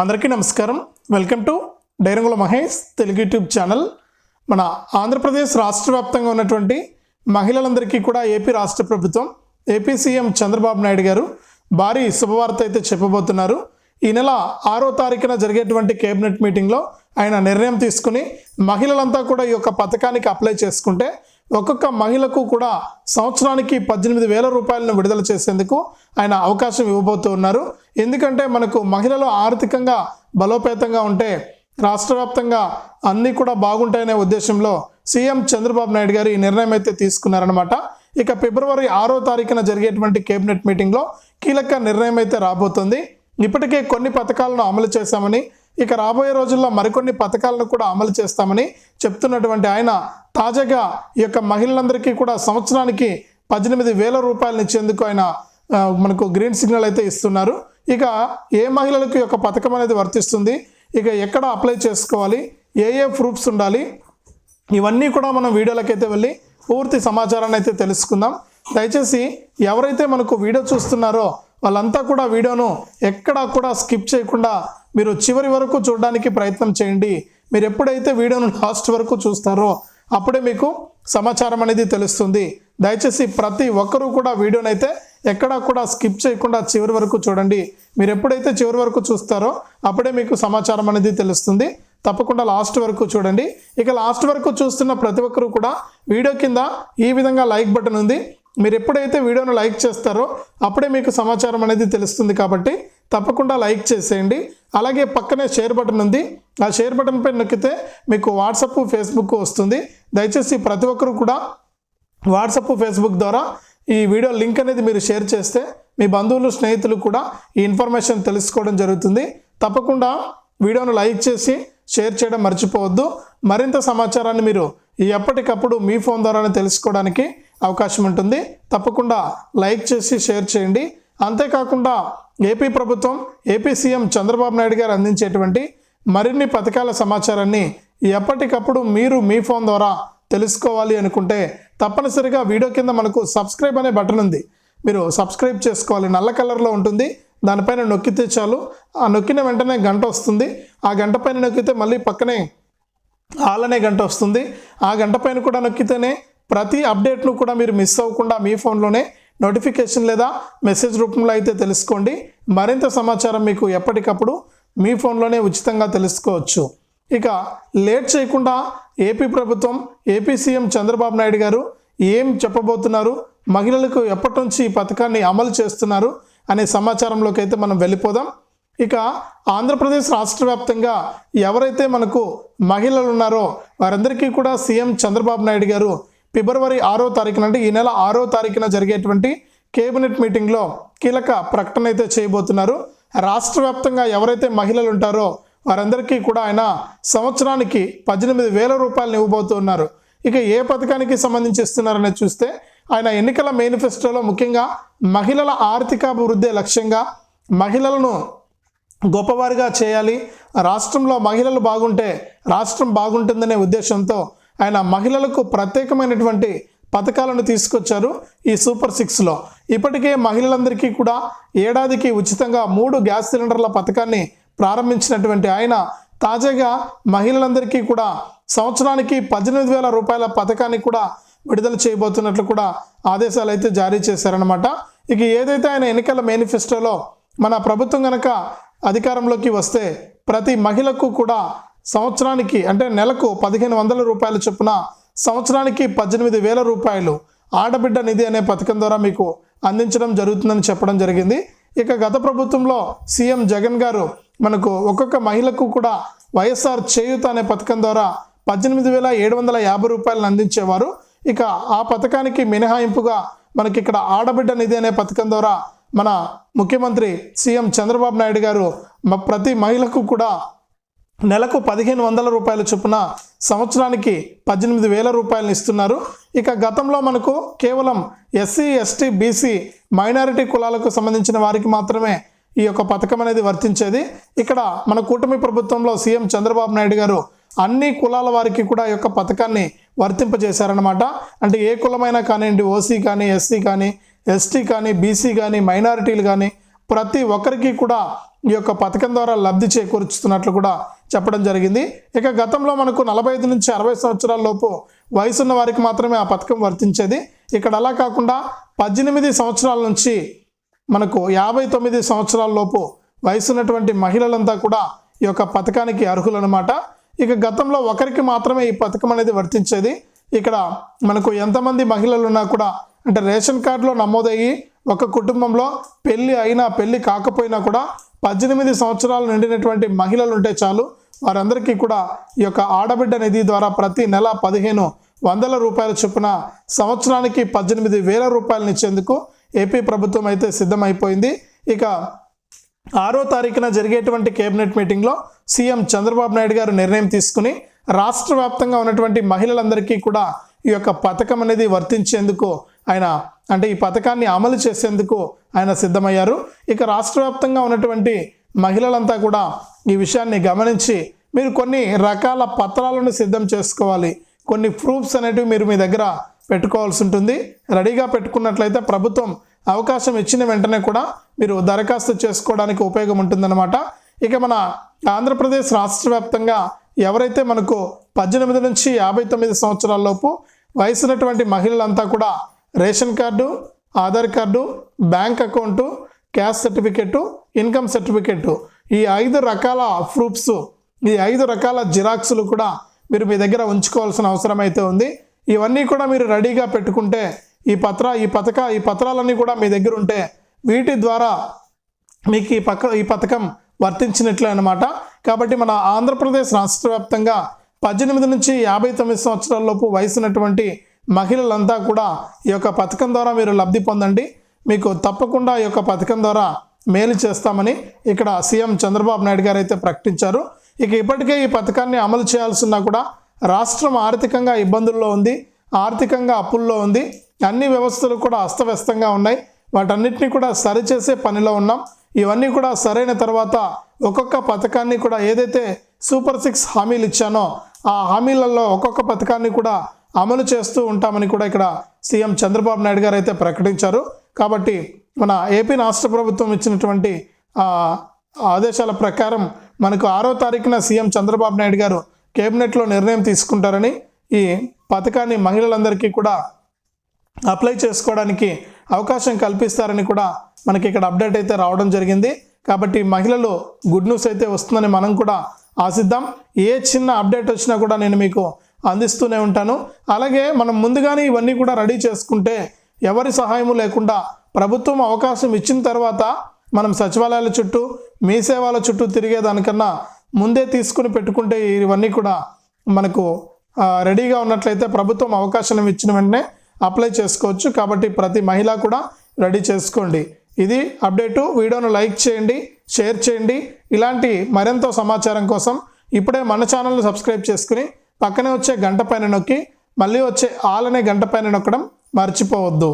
అందరికీ నమస్కారం. Welcome to డైరంగుల Mahesh Telugu YouTube channel. మన ఆంధ్రప్రదేశ్ రాష్ట్ర వ్యాప్తంగా ఉన్నటువంటి మహిళలందరికీ కూడా ఏపీ రాష్ట్ర ప్రభుత్వం ఏపీ సీఎం చంద్రబాబు నాయుడు గారు భారీ శుభవార్త అయితే చెప్పబోతున్నారు. ఈ నెల ఆరో తారీఖున జరిగేటువంటి కేబినెట్ మీటింగ్లో ఆయన నిర్ణయం తీసుకుని మహిళలంతా కూడా ఈ యొక్క పథకానికి అప్లై చేసుకుంటే ఒక్కొక్క మహిళకు కూడా సంవత్సరానికి పద్దెనిమిది వేల రూపాయలను విడుదల చేసేందుకు ఆయన అవకాశం ఇవ్వబోతూ ఉన్నారు. ఎందుకంటే మనకు మహిళలు ఆర్థికంగా బలోపేతంగా ఉంటే రాష్ట్ర వ్యాప్తంగా అన్నీ కూడా బాగుంటాయనే ఉద్దేశంలో సీఎం చంద్రబాబు నాయుడు గారు ఈ నిర్ణయం అయితే తీసుకున్నారనమాట ఇక ఫిబ్రవరి ఆరో తారీఖున జరిగేటువంటి కేబినెట్ మీటింగ్లో కీలక నిర్ణయం అయితే రాబోతుంది. ఇప్పటికే కొన్ని పథకాలను అమలు చేశామని ఇక రాబోయే రోజుల్లో మరికొన్ని పథకాలను కూడా అమలు చేస్తామని చెప్తున్నటువంటి ఆయన. తాజాగా ఈ యొక్క మహిళలందరికీ కూడా సంవత్సరానికి పద్దెనిమిది వేల రూపాయలను ఇచ్చేందుకు ఆయన మనకు గ్రీన్ సిగ్నల్ అయితే ఇస్తున్నారు. ఇక ఏ మహిళలకు ఈ యొక్క పథకం అనేది వర్తిస్తుంది? ఇక ఎక్కడ అప్లై చేసుకోవాలి? ఏ ఏ ప్రూఫ్స్ ఉండాలి? ఇవన్నీ కూడా మనం వీడియోలకైతే వెళ్ళి పూర్తి సమాచారాన్ని అయితే తెలుసుకుందాం. దయచేసి ఎవరైతే మనకు వీడియో చూస్తున్నారో వాళ్ళంతా కూడా వీడియోను ఎక్కడా కూడా స్కిప్ చేయకుండా మీరు చివరి వరకు చూడడానికి ప్రయత్నం చేయండి. మీరు ఎప్పుడైతే వీడియోను లాస్ట్ వరకు చూస్తారో అప్పుడే మీకు సమాచారం అనేది తెలుస్తుంది. దయచేసి ప్రతి ఒక్కరూ కూడా వీడియోనైతే ఎక్కడా కూడా స్కిప్ చేయకుండా చివరి వరకు చూడండి. మీరు ఎప్పుడైతే చివరి వరకు చూస్తారో అప్పుడే మీకు సమాచారం అనేది తెలుస్తుంది. తప్పకుండా లాస్ట్ వరకు చూడండి. ఇక లాస్ట్ వరకు చూస్తున్న ప్రతి ఒక్కరూ కూడా వీడియో కింద ఈ విధంగా లైక్ బటన్ ఉంది. మీరు ఎప్పుడైతే వీడియోను లైక్ చేస్తారో అప్పుడే మీకు సమాచారం అనేది తెలుస్తుంది కాబట్టి తప్పకుండా లైక్ చేసేయండి. అలాగే పక్కనే షేర్ బటన్ ఉంది. ఆ షేర్ బటన్ పై నొక్కితే మీకు వాట్సప్ ఫేస్బుక్ వస్తుంది. దయచేసి ప్రతి ఒక్కరూ కూడా వాట్సప్ ఫేస్బుక్ ద్వారా ఈ వీడియో లింక్ అనేది మీరు షేర్ చేస్తే మీ బంధువులు స్నేహితులు కూడా ఈ ఇన్ఫర్మేషన్ తెలుసుకోవడం జరుగుతుంది. తప్పకుండా వీడియోను లైక్ చేసి షేర్ చేయడం మర్చిపోవద్దు. మరింత సమాచారాన్ని మీరు ఎప్పటికప్పుడు మీ ఫోన్ ద్వారానే తెలుసుకోవడానికి అవకాశం ఉంటుంది. తప్పకుండా లైక్ చేసి షేర్ చేయండి. అంతేకాకుండా ఏపీ ప్రభుత్వం ఏపీ సీఎం చంద్రబాబు నాయుడు గారు అందించేటువంటి మరిన్ని పథకాల సమాచారాన్ని ఎప్పటికప్పుడు మీరు మీ ఫోన్ ద్వారా తెలుసుకోవాలి అనుకుంటే తప్పనిసరిగా వీడియో కింద మనకు సబ్స్క్రైబ్ అనే బటన్ ఉంది. మీరు సబ్స్క్రైబ్ చేసుకోవాలి. నల్ల కలర్లో ఉంటుంది. దానిపైన నొక్కితే చాలు. ఆ నొక్కిన వెంటనే గంట వస్తుంది. ఆ గంట పైన నొక్కితే మళ్ళీ పక్కనే ఆలనే గంట వస్తుంది. ఆ గంట పైన కూడా నొక్కితేనే ప్రతి అప్డేట్ను కూడా మీరు మిస్ అవ్వకుండా మీ ఫోన్లోనే నోటిఫికేషన్ లేదా మెసేజ్ రూపంలో అయితే తెలుసుకోండి. మరింత సమాచారం మీకు ఎప్పటికప్పుడు మీ ఫోన్లోనే ఉచితంగా తెలుసుకోవచ్చు. ఇక లేట్ చేయకుండా ఏపీ ప్రభుత్వం ఏపీ సీఎం చంద్రబాబు నాయుడు గారు ఏం చెప్పబోతున్నారు? మహిళలకు ఎప్పటి నుంచి ఈ పథకాన్ని అమలు చేస్తున్నారు? అనే సమాచారంలోకి అయితే మనం వెళ్ళిపోదాం. ఇక ఆంధ్రప్రదేశ్ రాష్ట్ర వ్యాప్తంగా ఎవరైతే మనకు మహిళలు ఉన్నారో వారందరికీ కూడా సీఎం చంద్రబాబు నాయుడు గారు ఫిబ్రవరి ఆరో తారీఖున అంటే ఈ నెల ఆరో తారీఖున జరిగేటువంటి కేబినెట్ మీటింగ్లో కీలక ప్రకటన అయితే చేయబోతున్నారు. రాష్ట్ర వ్యాప్తంగా ఎవరైతే మహిళలు ఉంటారో వారందరికీ కూడా ఆయన సంవత్సరానికి పద్దెనిమిది వేల రూపాయలు ఇవ్వబోతున్నారు ఇక ఏ పథకానికి సంబంధించి ఇస్తున్నారనేది చూస్తే ఆయన ఎన్నికల మేనిఫెస్టోలో ముఖ్యంగా మహిళల ఆర్థికాభివృద్ధి లక్ష్యంగా మహిళలను గొప్పవారిగా చేయాలి. రాష్ట్రంలో మహిళలు బాగుంటే రాష్ట్రం బాగుంటుందనే ఉద్దేశంతో ఆయన మహిళలకు ప్రత్యేకమైనటువంటి పథకాలను తీసుకొచ్చారు ఈ సూపర్ సిక్స్లో. ఇప్పటికే మహిళలందరికీ కూడా ఏడాదికి ఉచితంగా మూడు గ్యాస్ సిలిండర్ల పథకాన్ని ప్రారంభించినటువంటి ఆయన తాజాగా మహిళలందరికీ కూడా సంవత్సరానికి పద్దెనిమిది వేల రూపాయల పథకాన్ని కూడా విడుదల చేయబోతున్నట్లు కూడా ఆదేశాలు అయితే జారీ చేశారనమాట ఇక ఏదైతే ఆయన ఎన్నికల మేనిఫెస్టోలో మన ప్రభుత్వం కనుక అధికారంలోకి వస్తే ప్రతి మహిళకు కూడా సంవత్సరానికి అంటే నెలకు పదిహేను వందల రూపాయల చొప్పున సంవత్సరానికి పద్దెనిమిది వేల రూపాయలు ఆడబిడ్డ నిధి అనే పథకం ద్వారా మీకు అందించడం జరుగుతుందని చెప్పడం జరిగింది. ఇక గత ప్రభుత్వంలో సీఎం జగన్ గారు మనకు ఒక్కొక్క మహిళకు కూడా వైఎస్ఆర్ చేయూత అనే పథకం ద్వారా పద్దెనిమిది వేల ఏడు వందల యాభై రూపాయలను అందించేవారు. ఇక ఆ పథకానికి మినహాయింపుగా మనకి ఇక్కడ ఆడబిడ్డ నిధి అనే పథకం ద్వారా మన ముఖ్యమంత్రి సీఎం చంద్రబాబు నాయుడు గారు ప్రతి మహిళకు కూడా నెలకు పదిహేను వందల రూపాయల చొప్పున సంవత్సరానికి పద్దెనిమిది వేల రూపాయలను ఇస్తున్నారు. ఇక గతంలో మనకు కేవలం ఎస్సీ ఎస్టీ బీసీ మైనారిటీ కులాలకు సంబంధించిన వారికి మాత్రమే ఈ యొక్క పథకం అనేది వర్తించేది. ఇక్కడ మన కూటమి ప్రభుత్వంలో సీఎం చంద్రబాబు నాయుడు గారు అన్ని కులాల వారికి కూడా ఈ యొక్క పథకాన్ని వర్తింపజేశారనమాట అంటే ఏ కులమైనా కానివ్వండి ఓసీ కానీ ఎస్సీ కానీ ఎస్టీ కానీ బీసీ కానీ మైనారిటీలు కానీ ప్రతి ఒక్కరికి కూడా ఈ యొక్క పథకం ద్వారా లబ్ధి చేకూర్చుతున్నట్లు కూడా చెప్పడం జరిగింది. ఇక గతంలో మనకు నలభై ఐదు నుంచి అరవై సంవత్సరాల లోపు వయసున్న వారికి మాత్రమే ఆ పథకం వర్తించేది. ఇక్కడ అలా కాకుండా పద్దెనిమిది సంవత్సరాల నుంచి మనకు యాభై తొమ్మిది సంవత్సరాల లోపు వయసున్నటువంటి మహిళలంతా కూడా ఈ యొక్క పథకానికి అర్హులనమాట ఇక గతంలో ఒకరికి మాత్రమే ఈ పథకం అనేది వర్తించేది. ఇక్కడ మనకు ఎంతమంది మహిళలు ఉన్నా కూడా అంటే రేషన్ కార్డులో నమోదయ్యి ఒక కుటుంబంలో పెళ్ళి అయినా పెళ్ళి కాకపోయినా కూడా పద్దెనిమిది సంవత్సరాలు నిండినటువంటి మహిళలు ఉంటే చాలు వారందరికీ కూడా ఈ యొక్క ఆడబిడ్డ నిధి ద్వారా ప్రతి నెల పదిహేను వందల రూపాయల చొప్పున సంవత్సరానికి పద్దెనిమిది వేల రూపాయలను ఇచ్చేందుకు ఏపీ ప్రభుత్వం అయితే సిద్ధమైపోయింది. ఇక ఆరో తారీఖున జరిగేటువంటి కేబినెట్ మీటింగ్లో సీఎం చంద్రబాబు నాయుడు గారు నిర్ణయం తీసుకుని రాష్ట్ర వ్యాప్తంగా ఉన్నటువంటి మహిళలందరికీ కూడా ఈ యొక్క పథకం అనేది వర్తించేందుకు ఆయన అంటే ఈ పథకాన్ని అమలు చేసేందుకు ఆయన సిద్ధమయ్యారు. ఇక రాష్ట్ర వ్యాప్తంగా ఉన్నటువంటి మహిళలంతా కూడా ఈ విషయాన్ని గమనించి మీరు కొన్ని రకాల పత్రాలను సిద్ధం చేసుకోవాలి. కొన్ని ప్రూఫ్స్ అనేటివి మీరు మీ దగ్గర పెట్టుకోవాల్సి ఉంటుంది. రెడీగా పెట్టుకున్నట్లయితే ప్రభుత్వం అవకాశం ఇచ్చిన వెంటనే కూడా మీరు దరఖాస్తు చేసుకోవడానికి ఉపయోగం ఉంటుందన్నమాట. ఇక మన ఆంధ్రప్రదేశ్ రాష్ట్ర వ్యాప్తంగా ఎవరైతే మనకు పద్దెనిమిది నుంచి యాభై తొమ్మిది సంవత్సరాల లోపు వయసున్నటువంటి మహిళలంతా కూడా ration card Aadhaar card bank account caste certificate income certificate. ఈ ఐదు రకాల ప్రూఫ్స్ ఈ ఐదు రకాల జిరాక్స్లు కూడా మీరు మీ దగ్గర ఉంచుకోవాల్సిన అవసరం అయితే ఉంది. ఇవన్నీ కూడా మీరు రెడీగా పెట్టుకుంటే ఈ పత్ర ఈ పథక ఈ పత్రాలన్నీ కూడా మీ దగ్గర ఉంటే వీటి ద్వారా మీకు ఈ పక్క ఈ పథకం వర్తించినట్లే అనమాట కాబట్టి మన ఆంధ్రప్రదేశ్ రాష్ట్ర వ్యాప్తంగా పద్దెనిమిది నుంచి యాభై తొమ్మిది సంవత్సరాల లోపు వయసున్నటువంటి మహిళలంతా కూడా ఈ యొక్క పథకం ద్వారా మీరు లబ్ధి పొందండి. మీకు తప్పకుండా ఈ యొక్క పథకం ద్వారా మేలు చేస్తామని ఇక్కడ సీఎం చంద్రబాబు నాయుడు గారు అయితే ప్రకటించారు. ఇక ఇప్పటికే ఈ పథకాన్ని అమలు చేయాల్సిన కూడా రాష్ట్రం ఆర్థికంగా ఇబ్బందుల్లో ఉంది ఆర్థికంగా అప్పుల్లో ఉంది. అన్ని వ్యవస్థలు కూడా అస్తవ్యస్తంగా ఉన్నాయి. వాటన్నిటిని కూడా సరిచేసే పనిలో ఉన్నాం. ఇవన్నీ కూడా సరైన తర్వాత ఒక్కొక్క పథకాన్ని కూడా ఏదైతే సూపర్ సిక్స్ హామీలు ఇచ్చానో ఆ హామీలలో ఒక్కొక్క పథకాన్ని కూడా అమలు చేస్తూ ఉంటామని కూడా ఇక్కడ సీఎం చంద్రబాబు నాయుడు గారు అయితే ప్రకటించారు. కాబట్టి మన ఏపీ రాష్ట్ర ప్రభుత్వం ఇచ్చినటువంటి ఆదేశాల ప్రకారం మనకు ఆరో తారీఖున సీఎం చంద్రబాబు నాయుడు గారు కేబినెట్లో నిర్ణయం తీసుకుంటారని ఈ పథకాన్ని మహిళలందరికీ కూడా అప్లై చేసుకోవడానికి అవకాశం కల్పిస్తారని కూడా మనకి ఇక్కడ అప్డేట్ అయితే రావడం జరిగింది. కాబట్టి మహిళలు గుడ్ న్యూస్ అయితే వస్తుందని మనం కూడా ఆశిద్దాం. ఏ చిన్న అప్డేట్ వచ్చినా కూడా నేను మీకు అందిస్తూనే ఉంటాను. అలాగే మనం ముందుగానే ఇవన్నీ కూడా రెడీ చేసుకుంటే ఎవరి సహాయము లేకుండా ప్రభుత్వం అవకాశం ఇచ్చిన తర్వాత మనం సచివాలయాల చుట్టూ మీ సేవల చుట్టూ తిరిగేదానికన్నా ముందే తీసుకుని పెట్టుకుంటే ఇవన్నీ కూడా మనకు రెడీగా ఉన్నట్లయితే ప్రభుత్వం అవకాశం ఇచ్చిన వెంటనే అప్లై చేసుకోవచ్చు. కాబట్టి ప్రతి మహిళ కూడా రెడీ చేసుకోండి. ఇది అప్డేటు. వీడియోను లైక్ చేయండి షేర్ చేయండి. ఇలాంటి మరెంతో సమాచారం కోసం ఇప్పుడే మన ఛానల్ని సబ్స్క్రైబ్ చేసుకుని పక్కనే వచ్చే గంట పైన నొక్కి మళ్ళీ వచ్చే ఆల్ అనే గంట పైన నొక్కడం మర్చిపోవద్దు.